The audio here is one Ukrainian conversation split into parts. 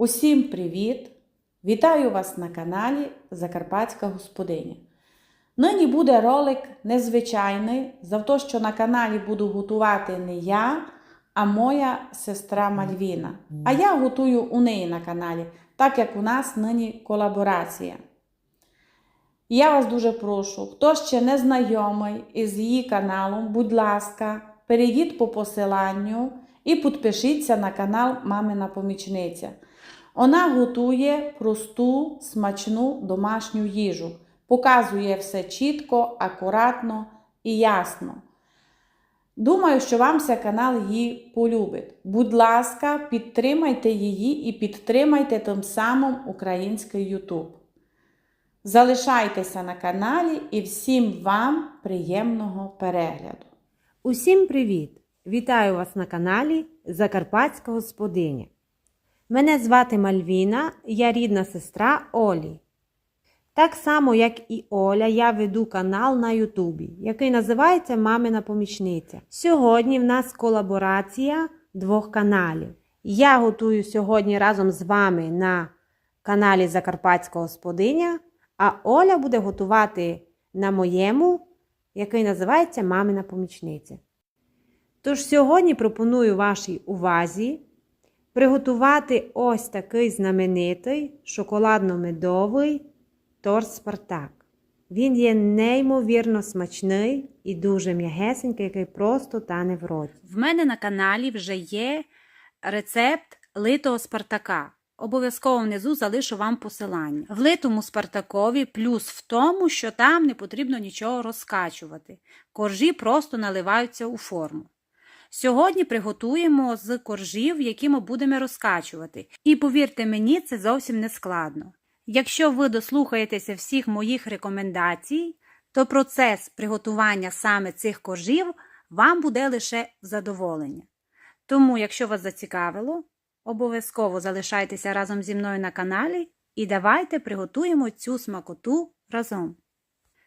Усім привіт! Вітаю вас на каналі Закарпатська Господиня. Нині буде ролик незвичайний, за те, що на каналі буду готувати не я, а моя сестра Мальвіна. А я готую у неї на каналі, так як у нас нині колаборація. Я вас дуже прошу, хто ще не знайомий із її каналом, будь ласка, перейдіть по посиланню і підпишіться на канал Мамина Помічниця. Вона готує просту, смачну домашню їжу, показує все чітко, акуратно і ясно. Думаю, що вам цей канал її полюбить. Будь ласка, підтримайте її і підтримайте тим самим український YouTube. Залишайтеся на каналі і всім вам приємного перегляду. Усім привіт! Вітаю вас на каналі Закарпатська Господиня. Мене звати Мальвіна, я рідна сестра Олі. Так само, як і Оля, я веду канал на Ютубі, який називається Мамина помічниця. Сьогодні в нас колаборація двох каналів. Я готую сьогодні разом з вами на каналі Закарпатська Господиня, а Оля буде готувати на моєму, який називається Мамина помічниця. Тож сьогодні пропоную вашій увазі приготувати ось такий знаменитий шоколадно-медовий торт Спартак. Він є неймовірно смачний і дуже м'ягесенький, який просто тане в роті. В мене на каналі вже є рецепт литого спартака. Обов'язково внизу залишу вам посилання. В литому спартакові плюс в тому, що там не потрібно нічого розкачувати. Коржі просто наливаються у форму. Сьогодні приготуємо з коржів, які ми будемо розкачувати. І повірте мені, це зовсім не складно. Якщо ви дослухаєтеся всіх моїх рекомендацій, то процес приготування саме цих коржів вам буде лише задоволення. Тому, якщо вас зацікавило, обов'язково залишайтеся разом зі мною на каналі і давайте приготуємо цю смакоту разом.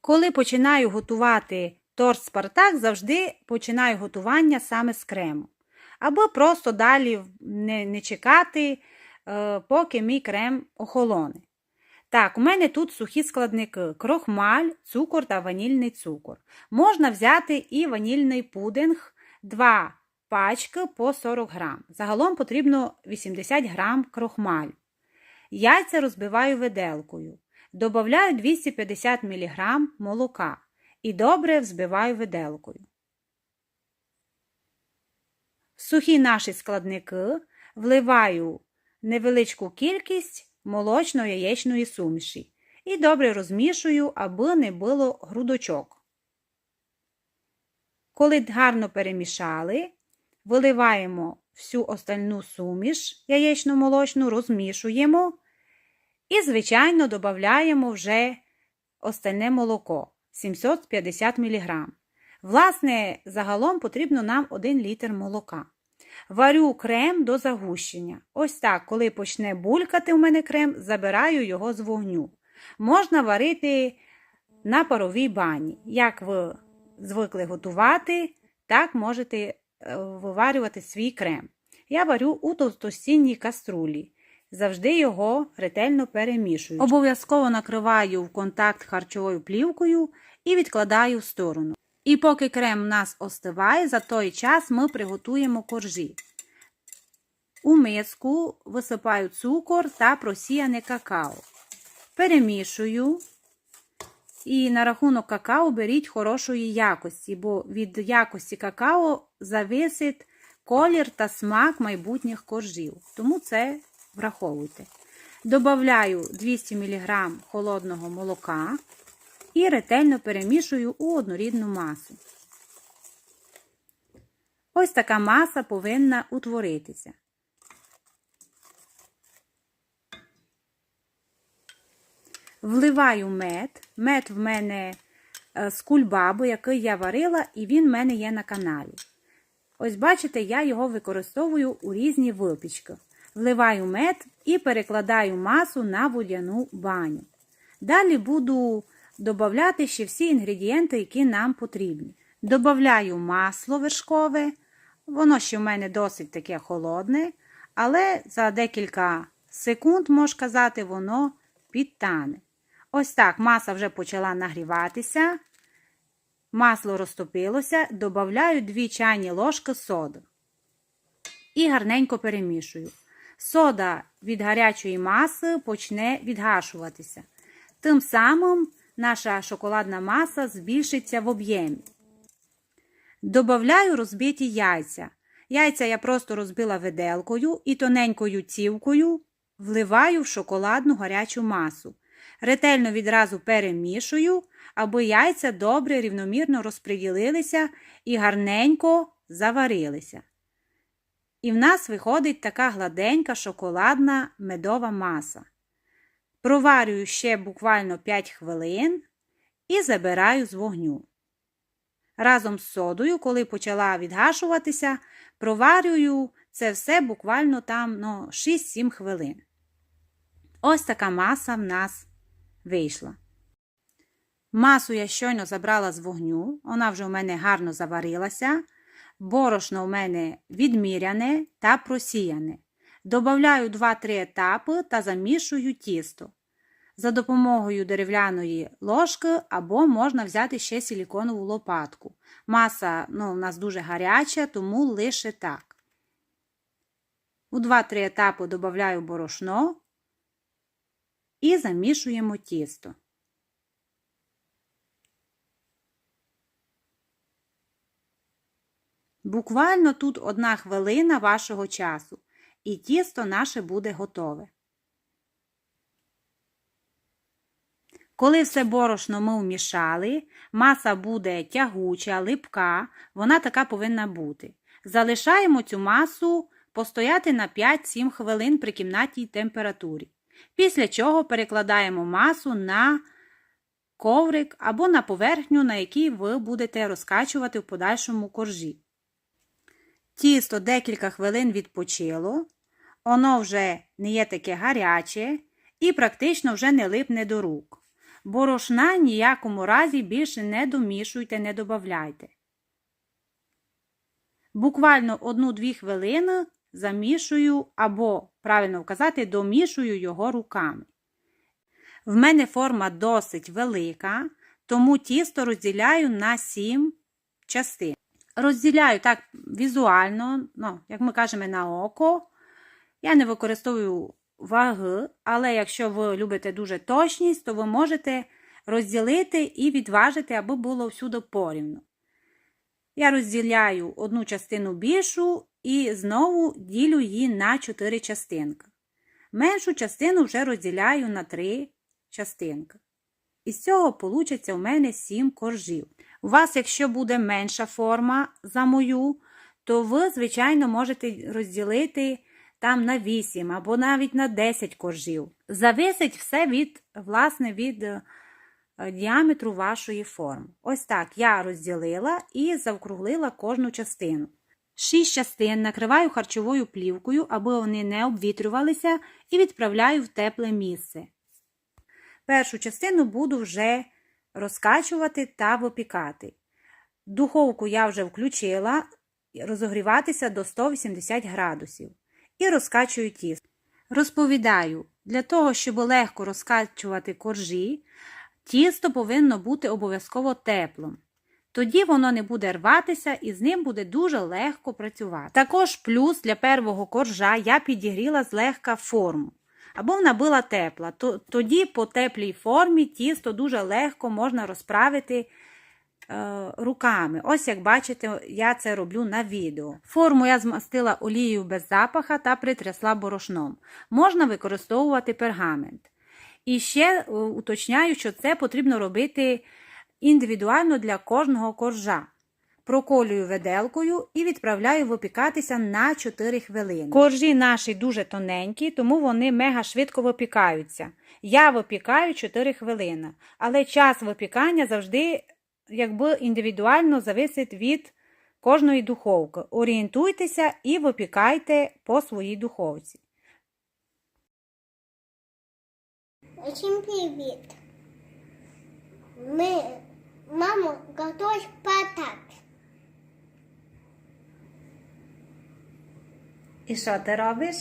Коли починаю готувати торт Спартак, завжди починаю готування саме з крему. Або просто далі не, не чекати, е, поки мій крем охолоне. Так, у мене тут сухі складники: крохмаль, цукор та ванільний цукор. Можна взяти і ванільний пудинг 2 пачки по 40 грам. Загалом потрібно 80 грам крохмалю. Яйця розбиваю виделкою. Добавляю 250 мг молока і добре взбиваю виделкою. В сухі наші складники вливаю невеличку кількість молочно-яєчної суміші і добре розмішую, аби не було грудочок. Коли гарно перемішали, виливаємо всю остальну суміш яєчно-молочну, розмішуємо і, звичайно, додаємо вже остальне молоко 750 мг. Власне, загалом потрібно нам 1 літр молока. Варю крем до загущення. Ось так, коли почне булькати у мене крем, забираю його з вогню. Можна варити на паровій бані. Як ви звикли готувати, так можете е, виварювати свій крем. Я варю у товстостінній каструлі. Завжди його ретельно перемішую. Обов'язково накриваю в контакт харчовою плівкою і відкладаю в сторону. І поки крем у нас остиває, за той час ми приготуємо коржі. У миску висипаю цукор та просіяне какао. Перемішую. І на рахунок какао беріть хорошої якості, бо від якості какао зависить колір та смак майбутніх коржів. Тому це враховуйте. Добавляю 200 мг холодного молока і ретельно перемішую у однорідну масу. Ось така маса повинна утворитися. Вливаю мед. Мед в мене е, з кульбабу, який я варила, і він в мене є на каналі. Ось, бачите, я його використовую у різні випічки. Вливаю мед і перекладаю масу на водяну баню. Далі буду додати ще всі інгредієнти, які нам потрібні. Добавляю масло вершкове, воно ще в мене досить таке холодне, але за декілька секунд, можна казати, воно підтане. Ось так маса вже почала нагріватися. Масло розтопилося, додаю 2 чайні ложки соди. І гарненько перемішую. Сода від гарячої маси почне відгашуватися. Тим самим наша шоколадна маса збільшиться в об'ємі. Добавляю розбиті яйця. Яйця я просто розбила виделкою і тоненькою цівкою вливаю в шоколадну гарячу масу. Ретельно відразу перемішую, аби яйця добре рівномірно розподілилися і гарненько заварилися. І в нас виходить така гладенька шоколадна медова маса. Проварюю ще буквально 5 хвилин і забираю з вогню. Разом з содою, коли почала відгашуватися, проварюю це все буквально там ну, 6-7 хвилин. Ось така маса в нас вийшла. Масу я щойно забрала з вогню, вона вже у мене гарно заварилася. Борошно у мене відміряне та просіяне. Добавляю 2-3 етапи та замішую тісто. За допомогою дерев'яної ложки або можна взяти ще силіконову лопатку. Маса ну, у нас дуже гаряча, тому лише так. У 2-3 етапи додаю борошно і замішуємо тісто. Буквально тут одна хвилина вашого часу, і тісто наше буде готове. Коли все борошно ми вмішали, маса буде тягуча, липка, вона така повинна бути. Залишаємо цю масу постояти на 5-7 хвилин при кімнатній температурі. Після чого перекладаємо масу на коврик або на поверхню, на якій ви будете розкачувати в подальшому коржі. Тісто декілька хвилин відпочило, воно вже не є таке гаряче і практично вже не липне до рук. Борошна ніякому разі більше не домішуйте, не додавайте. Буквально 1-2 хвилини замішую або, правильно вказати, домішую його руками. В мене форма досить велика, тому тісто розділяю на 7 частин. Розділяю так візуально, ну, як ми кажемо, на око. Я не використовую ваги, але якщо ви любите дуже точність, то ви можете розділити і відважити, аби було всюди порівну. Я розділяю одну частину більшу і знову ділю її на 4 частинки. Меншу частину вже розділяю на 3 частинки. Із цього вийде у мене 7 коржів. У вас, якщо буде менша форма за мою, то ви, звичайно, можете розділити там на 8 або навіть на 10 коржів. Зависить все від, власне, від е, діаметру вашої форми. Ось так я розділила і завкруглила кожну частину. Шість частин накриваю харчовою плівкою, аби вони не обвітрювалися, і відправляю в тепле місце. Першу частину буду вже розкачувати та випікати. Духовку я вже включила розогріватися до 180 градусів і розкачую тісто. Розповідаю, для того, щоб легко розкачувати коржі, тісто повинно бути обов'язково теплим. Тоді воно не буде рватися і з ним буде дуже легко працювати. Також плюс для первого коржа я підігріла злегка форму. Або вона була тепла. Тоді по теплій формі тісто дуже легко можна розправити е, руками. Ось як бачите, я це роблю на відео. Форму я змастила олією без запаха та притрясла борошном. Можна використовувати пергамент. І ще е, уточняю, що це потрібно робити індивідуально для кожного коржа. Проколюю виделкою і відправляю випікатися на 4 хвилини. Коржі наші дуже тоненькі, тому вони мега швидко випікаються. Я випікаю 4 хвилини, але час випікання завжди якби індивідуально зависить від кожної духовки. Орієнтуйтеся і випікайте по своїй духовці. Всем привет! Мы, мама, готовит патат. І що ти робиш?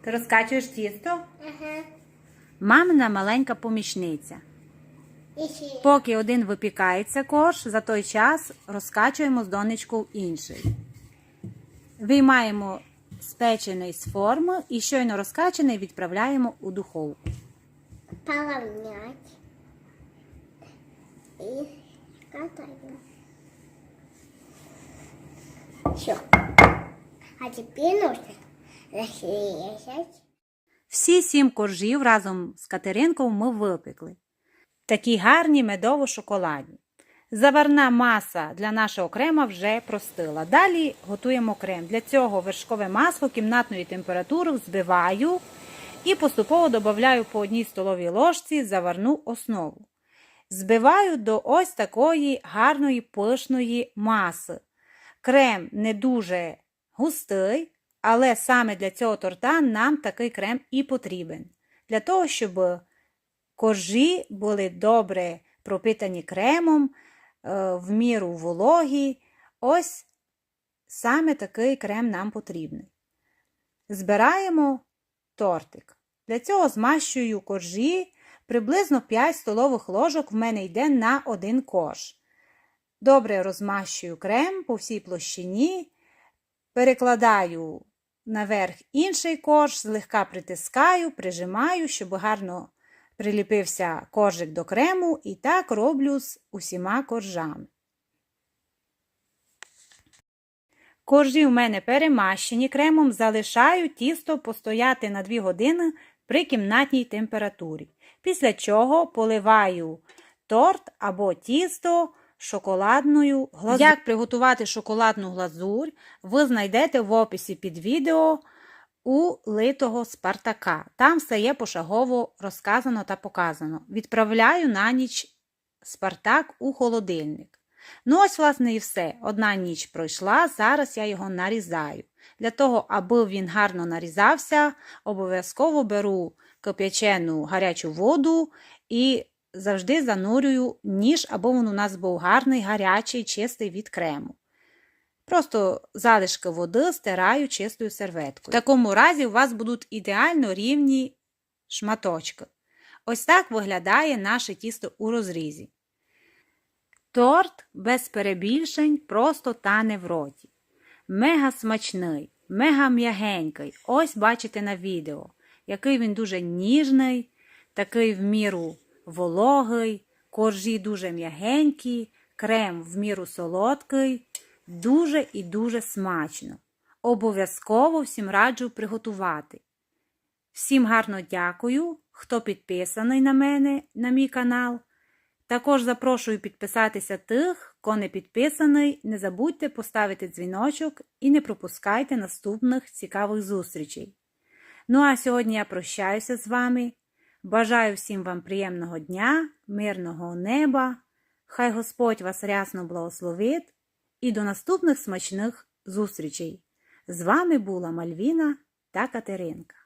Ти розкачуєш тісто? Ага. Мамина маленька помічниця. Поки один випікається корж, за той час розкачуємо з донечкою інший. Виймаємо спечений з форми і щойно розкачаний відправляємо у духовку. Поравнять. І катаємо. Все. А тепер нужно розрізати. Всі сім коржів разом з Катеринкою ми випекли. Такі гарні медово-шоколадні. Заварна маса для нашого крема вже простила. Далі готуємо крем. Для цього вершкове масло кімнатної температури взбиваю і поступово додаю по одній столовій ложці заварну основу. Збиваю до ось такої гарної пишної маси. Крем не дуже густий, але саме для цього торта нам такий крем і потрібен. Для того, щоб коржі були добре пропитані кремом, е, в міру вологі. Ось саме такий крем нам потрібний. Збираємо тортик. Для цього змащую коржі. Приблизно 5 столових ложок в мене йде на один корж. Добре розмащую крем по всій площині, перекладаю наверх інший корж, злегка притискаю, прижимаю, щоб гарно приліпився коржик до крему, і так роблю з усіма коржами. Коржі у мене перемащені кремом, залишаю тісто постояти на 2 години при кімнатній температурі. Після чого поливаю торт або тісто шоколадною глазур'ю. Як приготувати шоколадну глазурь, ви знайдете в описі під відео у литого Спартака. Там все є пошагово розказано та показано. Відправляю на ніч Спартак у холодильник. Ну, ось, власне, і все. Одна ніч пройшла, зараз я його нарізаю. Для того, аби він гарно нарізався, обов'язково беру кип'ячену гарячу воду і завжди занурюю ніж, аби він у нас був гарний, гарячий, чистий від крему. Просто залишки води стираю чистою серветкою. В такому разі у вас будуть ідеально рівні шматочки. Ось так виглядає наше тісто у розрізі. Торт без перебільшень просто тане в роті. Мега смачний, мега м'ягенький. Ось бачите на відео, який він дуже ніжний, такий в міру вологий, коржі дуже м'ягенькі, крем в міру солодкий, дуже і дуже смачно. Обов'язково всім раджу приготувати. Всім гарно дякую, хто підписаний на мене, на мій канал. Також запрошую підписатися тих, хто не підписаний. Не забудьте поставити дзвіночок і не пропускайте наступних цікавих зустрічей. Ну а сьогодні я прощаюся з вами. Бажаю всім вам приємного дня, мирного неба. Хай Господь вас рясно благословить і до наступних смачних зустрічей. З вами була Мальвіна та Катеринка.